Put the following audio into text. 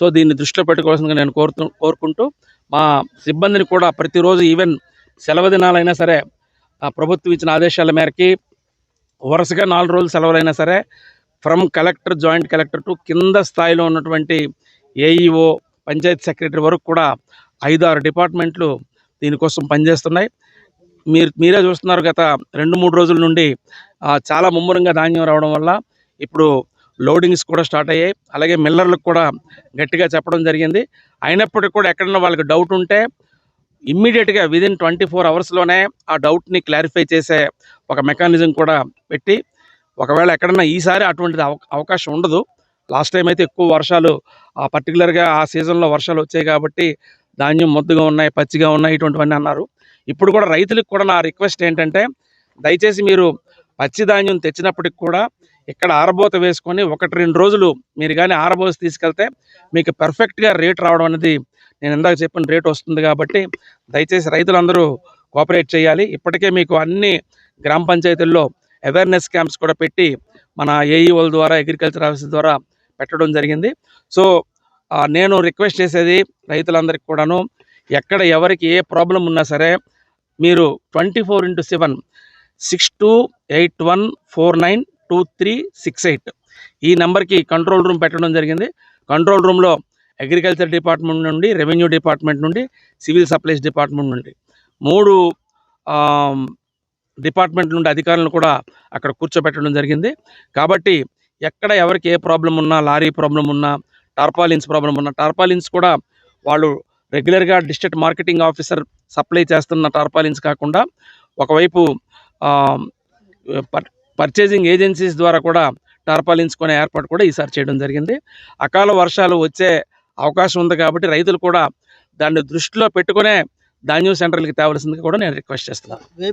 So దీన్ని దృష్టిలో పెట్టుకోవాల్సిందిగా నేను కోరుతూ కోరుకుంటూ మా సిబ్బందిని కూడా ప్రతిరోజు ఈవెన్ సెలవు దినాలైనా సరే ప్రభుత్వం ఇచ్చిన ఆదేశాల మేరకి వరుసగా నాలుగు రోజులు సెలవులైనా సరే from collector joint collector to కింద స్థాయిలో ఉన్నటువంటి ఏఈఓ పంచాయత్ సెక్రటరీ వరకు కూడా ఐదు ఆరు డిపార్ట్మెంట్లు దీనికోసం పనిచేస్తున్నాయి. మీరు మీరే చూస్తున్నారు గత రెండు మూడు రోజుల నుండి చాలా ముమ్మరంగా ధాన్యం రావడం వల్ల ఇప్పుడు లోడింగ్స్ కూడా స్టార్ట్ అయ్యాయి. అలాగే మిల్లర్లకు కూడా గట్టిగా చెప్పడం జరిగింది. అయినప్పటికీ కూడా ఎక్కడన్నా వాళ్ళకి డౌట్ ఉంటే ఇమ్మీడియట్గా విదిన్ ట్వంటీ ఫోర్ అవర్స్లోనే ఆ డౌట్ని క్లారిఫై చేసే ఒక మెకానిజం కూడా పెట్టి ఒకవేళ ఎక్కడన్నా ఈసారి అటువంటిది అవ అవకాశం ఉండదు. లాస్ట్ టైం అయితే ఎక్కువ వర్షాలు ఆ పర్టికులర్గా ఆ సీజన్లో వర్షాలు వచ్చాయి కాబట్టి ధాన్యం మొద్దుగా ఉన్నాయి పచ్చిగా ఉన్నాయి ఇటువంటివన్నీ అన్నారు. ఇప్పుడు కూడా రైతులకు కూడా నా రిక్వెస్ట్ ఏంటంటే దయచేసి మీరు పచ్చిధాన్యం తెచ్చినప్పటికి కూడా ఇక్కడ ఆరబోత వేసుకొని ఒకటి రెండు రోజులు మీరు కానీ ఆరబోసి తీసుకెళ్తే మీకు పర్ఫెక్ట్గా రేట్ రావడం అనేది నేను ఇందాక చెప్పిన రేట్ వస్తుంది కాబట్టి దయచేసి రైతులందరూ కోఆపరేట్ చేయాలి. ఇప్పటికే మీకు అన్ని గ్రామ పంచాయతీల్లో అవేర్నెస్ క్యాంప్స్ కూడా పెట్టి మన ఏఈఓల ద్వారా అగ్రికల్చర్ ఆఫీస్ ద్వారా పెట్టడం జరిగింది. సో నేను రిక్వెస్ట్ చేసేది రైతులందరికీ కూడాను ఎక్కడ ఎవరికి ఏ ప్రాబ్లం ఉన్నా సరే మీరు twenty four into seven six two eight one four nine two three six eight. ఈ నెంబర్కి కంట్రోల్ రూమ్ పెట్టడం జరిగింది. కంట్రోల్ రూమ్లో అగ్రికల్చర్ డిపార్ట్మెంట్ నుండి రెవెన్యూ డిపార్ట్మెంట్ నుండి సివిల్ సప్లైస్ డిపార్ట్మెంట్ నుండి మూడు డిపార్ట్మెంట్ నుండి అధికారులను కూడా అక్కడ కూర్చోబెట్టడం జరిగింది. కాబట్టి ఎక్కడ ఎవరికి ఏ ప్రాబ్లం ఉన్నా లారీ ప్రాబ్లం ఉన్నా టార్పాలిన్స్ ప్రాబ్లం ఉన్నా టార్పాలిన్స్ కూడా వాళ్ళు రెగ్యులర్గా డిస్ట్రిక్ట్ మార్కెటింగ్ ఆఫీసర్ సప్లై చేస్తున్న టార్పాలిన్స్ కాకుండా ఒకవైపు పర్చేజింగ్ ఏజెన్సీస్ ద్వారా కూడా టార్పాలిన్స్ కొనే ఏర్పాటు కూడా ఈసారి చేయడం జరిగింది. అకాల వర్షాలు వచ్చే అవకాశం ఉంది కాబట్టి రైతులు కూడా దాన్ని దృష్టిలో పెట్టుకునే ధాన్యం సెంటర్లకి తేవలసిందిగా కూడా నేను రిక్వెస్ట్ చేస్తున్నాను.